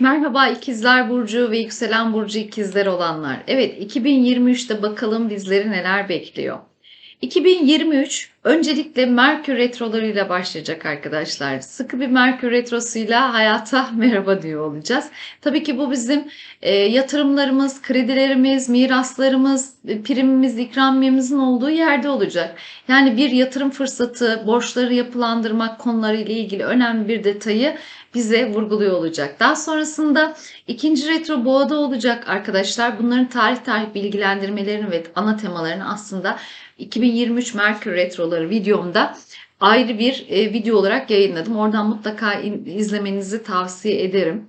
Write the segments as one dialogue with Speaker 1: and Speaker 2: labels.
Speaker 1: Merhaba ikizler burcu ve yükselen burcu ikizler olanlar. Evet 2023'te bakalım bizleri neler bekliyor. 2023 öncelikle Merkür retrolarıyla başlayacak arkadaşlar. Sıkı bir Merkür retrosuyla hayata merhaba diyor olacağız. Tabii ki bu bizim e, yatırımlarımız, kredilerimiz, miraslarımız, e, primimiz, ikramiyemizin olduğu yerde olacak. Yani bir yatırım fırsatı, borçları yapılandırmak konularıyla ilgili önemli bir detayı bize vurguluyor olacak. Daha sonrasında ikinci retro boğada olacak arkadaşlar. Bunların tarih tarih bilgilendirmelerini ve ana temalarını aslında 2023 Merkür Retroları videomda ayrı bir e, video olarak yayınladım. Oradan mutlaka izlemenizi tavsiye ederim.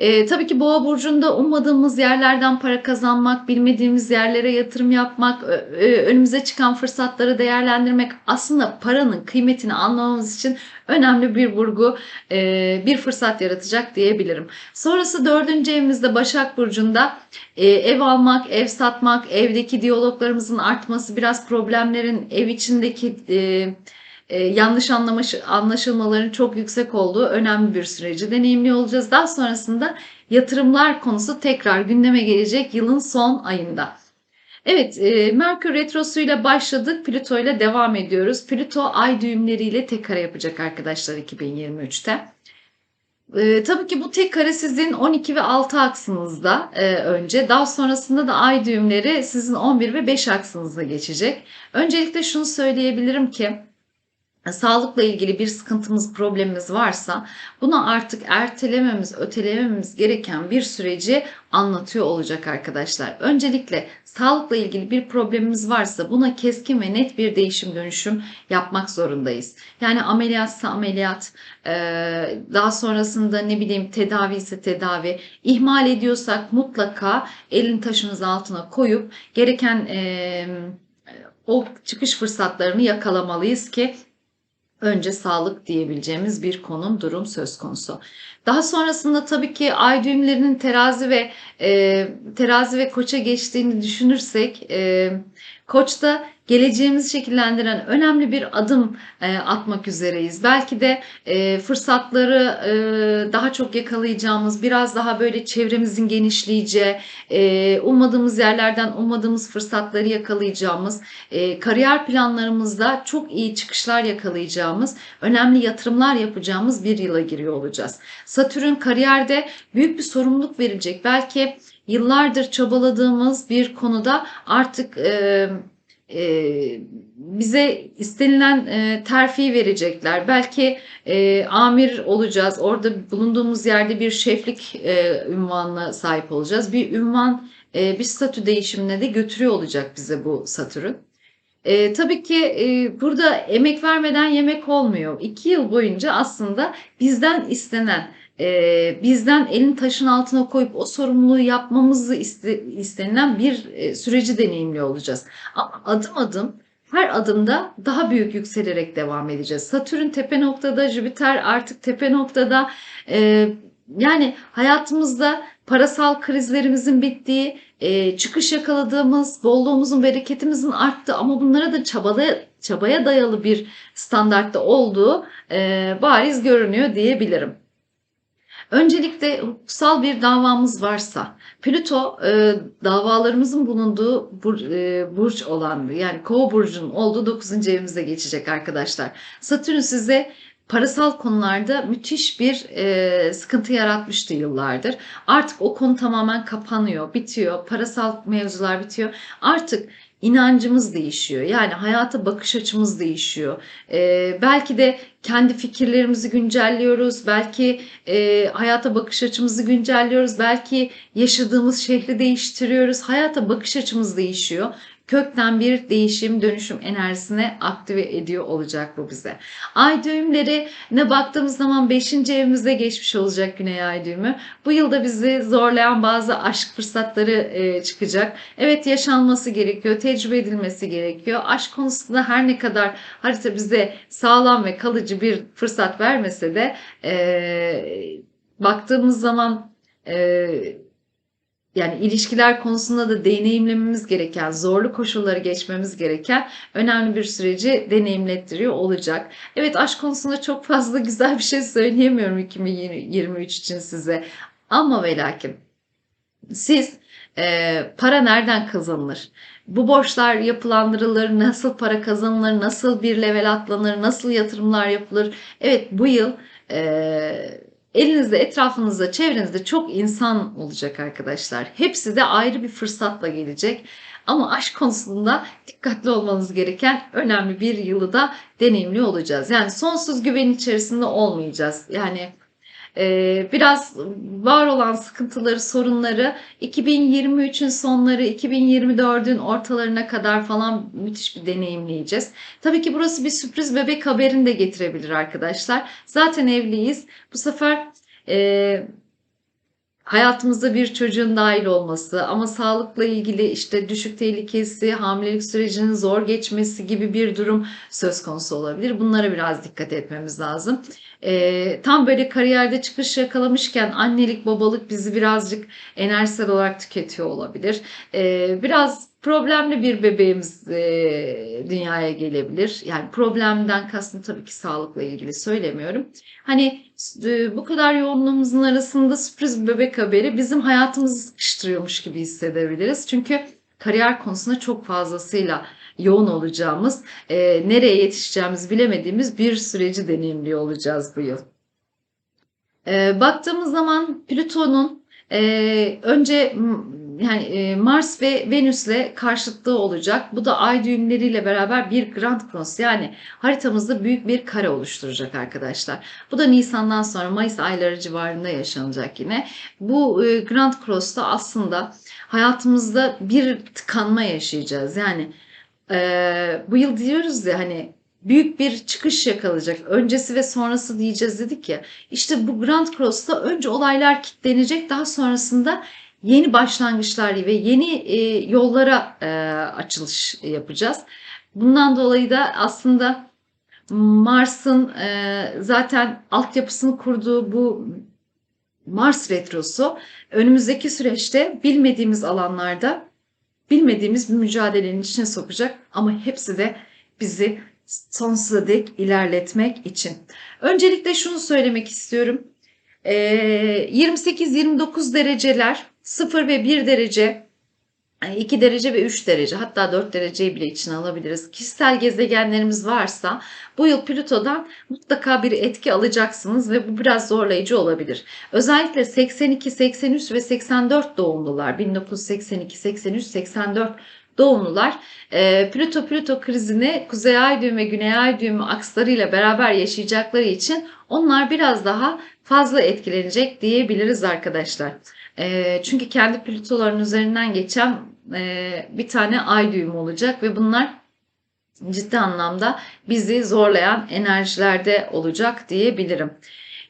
Speaker 1: E, tabii ki Boğa burcunda ummadığımız yerlerden para kazanmak, bilmediğimiz yerlere yatırım yapmak, ö, önümüze çıkan fırsatları değerlendirmek aslında paranın kıymetini anlamamız için önemli bir vurgu, e, bir fırsat yaratacak diyebilirim. Sonrası dördüncü evimizde Başak Burcu'nda e, ev almak, ev satmak, evdeki diyaloglarımızın artması, biraz problemlerin ev içindeki e, e, yanlış anlamış, anlaşılmaların çok yüksek olduğu önemli bir süreci deneyimli olacağız. Daha sonrasında yatırımlar konusu tekrar gündeme gelecek yılın son ayında. Evet, e, Merkür Retrosu'yla başladık, Plüto ile devam ediyoruz. Plüto ay düğümleriyle tek kare yapacak arkadaşlar 2023'te. E, tabii ki bu tek kare sizin 12 ve 6 aksınızda e, önce. Daha sonrasında da ay düğümleri sizin 11 ve 5 aksınızda geçecek. Öncelikle şunu söyleyebilirim ki sağlıkla ilgili bir sıkıntımız, problemimiz varsa bunu artık ertelememiz, ötelememiz gereken bir süreci anlatıyor olacak arkadaşlar. Öncelikle sağlıkla ilgili bir problemimiz varsa buna keskin ve net bir değişim dönüşüm yapmak zorundayız. Yani ameliyatsa ameliyat, daha sonrasında ne bileyim tedavi ise tedavi, ihmal ediyorsak mutlaka elin taşımız altına koyup gereken o çıkış fırsatlarını yakalamalıyız ki önce sağlık diyebileceğimiz bir konum, durum söz konusu. Daha sonrasında tabii ki ay düğümlerinin terazi ve e, terazi ve koça geçtiğini düşünürsek e, koçta geleceğimizi şekillendiren önemli bir adım e, atmak üzereyiz. Belki de e, fırsatları e, daha çok yakalayacağımız, biraz daha böyle çevremizin genişleyeceği, e, ummadığımız yerlerden ummadığımız fırsatları yakalayacağımız, e, kariyer planlarımızda çok iyi çıkışlar yakalayacağımız, önemli yatırımlar yapacağımız bir yıla giriyor olacağız. Satürn kariyerde büyük bir sorumluluk verecek. Belki yıllardır çabaladığımız bir konuda artık e, e, bize istenilen e, terfi verecekler. Belki e, amir olacağız. Orada bulunduğumuz yerde bir şeflik e, ünvanına sahip olacağız. Bir ünvan, e, bir statü değişimine de götürüyor olacak bize bu Satürn. E, tabii ki e, burada emek vermeden yemek olmuyor. İki yıl boyunca aslında bizden istenen e, bizden elin taşın altına koyup o sorumluluğu yapmamızı iste, istenilen bir e, süreci deneyimli olacağız. Ama adım adım her adımda daha büyük yükselerek devam edeceğiz. Satürn tepe noktada, Jüpiter artık tepe noktada. E, yani hayatımızda parasal krizlerimizin bittiği, e, çıkış yakaladığımız, bolluğumuzun, bereketimizin arttığı ama bunlara da çabaya, çabaya dayalı bir standartta olduğu e, bariz görünüyor diyebilirim. Öncelikle hukuksal bir davamız varsa, Plüto e, davalarımızın bulunduğu bur, e, burç olan yani Kova burcunun olduğu 9. evimize geçecek arkadaşlar. Satürn size parasal konularda müthiş bir e, sıkıntı yaratmıştı yıllardır. Artık o konu tamamen kapanıyor, bitiyor. Parasal mevzular bitiyor. Artık inancımız değişiyor. Yani hayata bakış açımız değişiyor. Ee, belki de kendi fikirlerimizi güncelliyoruz. Belki e, hayata bakış açımızı güncelliyoruz. Belki yaşadığımız şehri değiştiriyoruz. Hayata bakış açımız değişiyor kökten bir değişim, dönüşüm enerjisine aktive ediyor olacak bu bize. Ay düğümleri ne baktığımız zaman 5. evimizde geçmiş olacak Güney Ay düğümü. Bu yılda bizi zorlayan bazı aşk fırsatları e, çıkacak. Evet yaşanması gerekiyor, tecrübe edilmesi gerekiyor. Aşk konusunda her ne kadar harita bize sağlam ve kalıcı bir fırsat vermese de e, baktığımız zaman e, yani ilişkiler konusunda da deneyimlememiz gereken, zorlu koşulları geçmemiz gereken önemli bir süreci deneyimlettiriyor olacak. Evet aşk konusunda çok fazla güzel bir şey söyleyemiyorum 2023 için size. Ama ve lakin siz e, para nereden kazanılır? Bu borçlar yapılandırılır, nasıl para kazanılır, nasıl bir level atlanır, nasıl yatırımlar yapılır? Evet bu yıl e, elinizde, etrafınızda, çevrenizde çok insan olacak arkadaşlar. Hepsi de ayrı bir fırsatla gelecek. Ama aşk konusunda dikkatli olmanız gereken önemli bir yılı da deneyimli olacağız. Yani sonsuz güven içerisinde olmayacağız. Yani biraz var olan sıkıntıları, sorunları 2023'ün sonları, 2024'ün ortalarına kadar falan müthiş bir deneyimleyeceğiz. Tabii ki burası bir sürpriz bebek haberini de getirebilir arkadaşlar. Zaten evliyiz. Bu sefer e, hayatımızda bir çocuğun dahil olması ama sağlıkla ilgili işte düşük tehlikesi, hamilelik sürecinin zor geçmesi gibi bir durum söz konusu olabilir. Bunlara biraz dikkat etmemiz lazım. Ee, tam böyle kariyerde çıkış yakalamışken annelik babalık bizi birazcık enerjisel olarak tüketiyor olabilir. Ee, biraz problemli bir bebeğimiz e, dünyaya gelebilir. Yani problemden kastım tabii ki sağlıkla ilgili söylemiyorum. Hani e, bu kadar yoğunluğumuzun arasında sürpriz bir bebek haberi bizim hayatımızı sıkıştırıyormuş gibi hissedebiliriz. Çünkü kariyer konusunda çok fazlasıyla yoğun olacağımız, e, nereye yetişeceğimizi bilemediğimiz bir süreci deneyimliyor olacağız bu yıl. E, baktığımız zaman Plüton'un e, önce yani e, Mars ve Venüs'le karşıtlığı olacak. Bu da ay düğümleriyle beraber bir Grand Cross yani haritamızda büyük bir kare oluşturacak arkadaşlar. Bu da Nisan'dan sonra Mayıs ayları civarında yaşanacak yine. Bu e, Grand Cross'ta aslında hayatımızda bir tıkanma yaşayacağız. Yani e, bu yıl diyoruz ya hani büyük bir çıkış yakalayacak. Öncesi ve sonrası diyeceğiz dedik ya. İşte bu Grand Cross'ta önce olaylar kilitlenecek. Daha sonrasında yeni başlangıçlar ve yeni e, yollara e, açılış yapacağız. Bundan dolayı da aslında Mars'ın e, zaten altyapısını kurduğu bu Mars retrosu önümüzdeki süreçte bilmediğimiz alanlarda bilmediğimiz bir mücadelenin içine sokacak ama hepsi de bizi sonsuza dek ilerletmek için. Öncelikle şunu söylemek istiyorum. 28-29 dereceler 0 ve 1 derece 2 derece ve 3 derece hatta 4 dereceyi bile içine alabiliriz. Kişisel gezegenlerimiz varsa bu yıl Plüto'dan mutlaka bir etki alacaksınız ve bu biraz zorlayıcı olabilir. Özellikle 82, 83 ve 84 doğumlular 1982, 83, 84 doğumlular e, Plüto Plüto krizini Kuzey Ay düğümü ve Güney Ay düğümü akslarıyla beraber yaşayacakları için onlar biraz daha fazla etkilenecek diyebiliriz arkadaşlar. E, çünkü kendi Plütoların üzerinden geçen e, bir tane ay düğümü olacak ve bunlar ciddi anlamda bizi zorlayan enerjilerde olacak diyebilirim.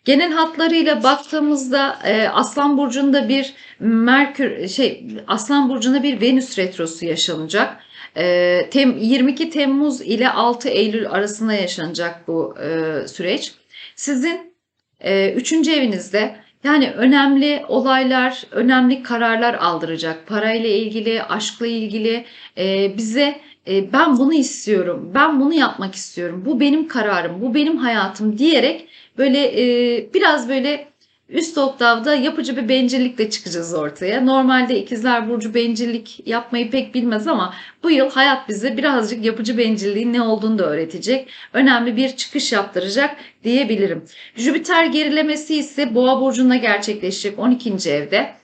Speaker 1: Genel hatlarıyla baktığımızda e, Aslan burcunda bir Merkür şey Aslan burcunda bir Venüs retrosu yaşanacak. E, tem, 22 Temmuz ile 6 Eylül arasında yaşanacak bu e, süreç. Sizin e, 3. evinizde yani önemli olaylar, önemli kararlar aldıracak. Parayla ilgili, aşkla ilgili e, bize e, ben bunu istiyorum, ben bunu yapmak istiyorum, bu benim kararım, bu benim hayatım diyerek böyle e, biraz böyle üst oktavda yapıcı bir bencillikle çıkacağız ortaya. Normalde ikizler burcu bencillik yapmayı pek bilmez ama bu yıl hayat bize birazcık yapıcı bencilliğin ne olduğunu da öğretecek. Önemli bir çıkış yaptıracak diyebilirim. Jüpiter gerilemesi ise Boğa burcunda gerçekleşecek 12. evde.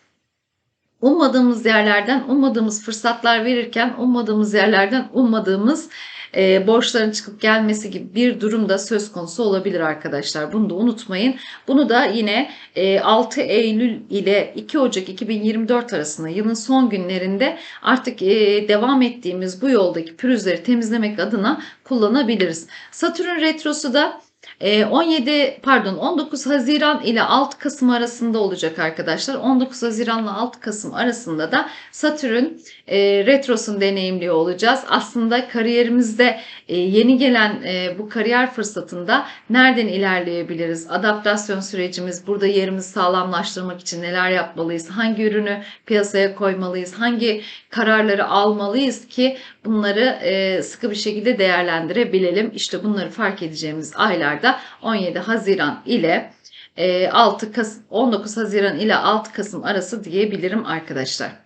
Speaker 1: Ummadığımız yerlerden ummadığımız fırsatlar verirken ummadığımız yerlerden ummadığımız e, borçların çıkıp gelmesi gibi bir durum da söz konusu olabilir arkadaşlar. Bunu da unutmayın. Bunu da yine e, 6 Eylül ile 2 Ocak 2024 arasında yılın son günlerinde artık e, devam ettiğimiz bu yoldaki pürüzleri temizlemek adına kullanabiliriz. Satürn retrosu da 17 ee, pardon 19 Haziran ile 6 Kasım arasında olacak arkadaşlar. 19 Haziran ile 6 Kasım arasında da Satürn e, retrosunu deneyimliyor olacağız. Aslında kariyerimizde e, yeni gelen e, bu kariyer fırsatında nereden ilerleyebiliriz? Adaptasyon sürecimiz, burada yerimizi sağlamlaştırmak için neler yapmalıyız? Hangi ürünü piyasaya koymalıyız? Hangi kararları almalıyız ki bunları e, sıkı bir şekilde değerlendirebilelim? İşte bunları fark edeceğimiz aylarda 17 Haziran ile e, 6 Kasım, 19 Haziran ile 6 Kasım arası diyebilirim arkadaşlar.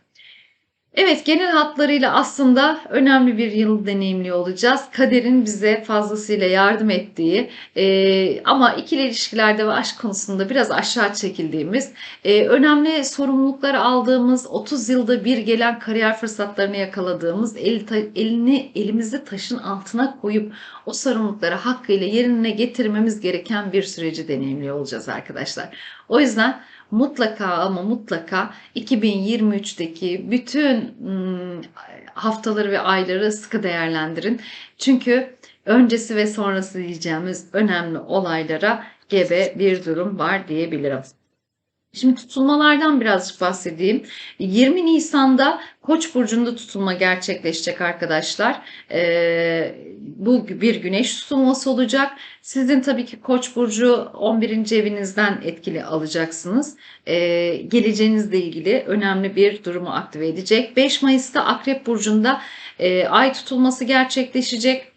Speaker 1: Evet, genel hatlarıyla aslında önemli bir yıl deneyimli olacağız. Kaderin bize fazlasıyla yardım ettiği e, ama ikili ilişkilerde ve aşk konusunda biraz aşağı çekildiğimiz, e, önemli sorumluluklar aldığımız, 30 yılda bir gelen kariyer fırsatlarını yakaladığımız, el, elini elimizi taşın altına koyup o sorumlulukları hakkıyla yerine getirmemiz gereken bir süreci deneyimli olacağız arkadaşlar. O yüzden mutlaka ama mutlaka 2023'teki bütün haftaları ve ayları sıkı değerlendirin. Çünkü öncesi ve sonrası diyeceğimiz önemli olaylara gebe bir durum var diyebilirim. Şimdi tutulmalardan birazcık bahsedeyim. 20 Nisan'da Koç burcunda tutulma gerçekleşecek arkadaşlar. Ee, bu bir güneş tutulması olacak. Sizin tabii ki Koç burcu 11. evinizden etkili alacaksınız. Ee, geleceğinizle ilgili önemli bir durumu aktive edecek. 5 Mayıs'ta Akrep burcunda e, ay tutulması gerçekleşecek.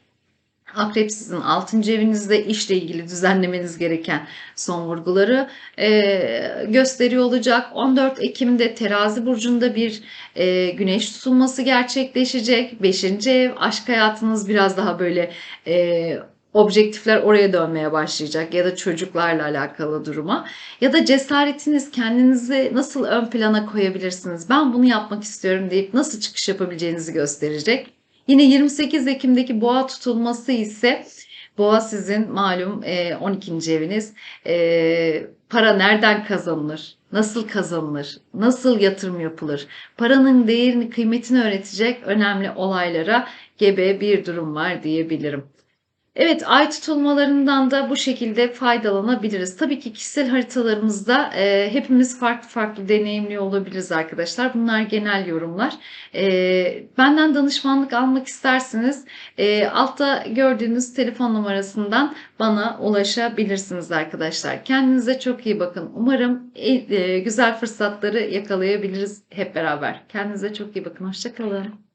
Speaker 1: Akrep sizin 6. evinizde işle ilgili düzenlemeniz gereken son vurguları e, gösteriyor olacak. 14 Ekim'de Terazi burcunda bir e, güneş tutulması gerçekleşecek. 5. ev aşk hayatınız biraz daha böyle e, objektifler oraya dönmeye başlayacak ya da çocuklarla alakalı duruma ya da cesaretiniz kendinizi nasıl ön plana koyabilirsiniz ben bunu yapmak istiyorum deyip nasıl çıkış yapabileceğinizi gösterecek. Yine 28 Ekim'deki boğa tutulması ise boğa sizin malum e, 12. eviniz. E, para nereden kazanılır? Nasıl kazanılır? Nasıl yatırım yapılır? Paranın değerini, kıymetini öğretecek önemli olaylara gebe bir durum var diyebilirim. Evet, ay tutulmalarından da bu şekilde faydalanabiliriz. Tabii ki kişisel haritalarımızda e, hepimiz farklı farklı deneyimli olabiliriz arkadaşlar. Bunlar genel yorumlar. E, benden danışmanlık almak isterseniz e, altta gördüğünüz telefon numarasından bana ulaşabilirsiniz arkadaşlar. Kendinize çok iyi bakın. Umarım e, e, güzel fırsatları yakalayabiliriz hep beraber. Kendinize çok iyi bakın. Hoşçakalın.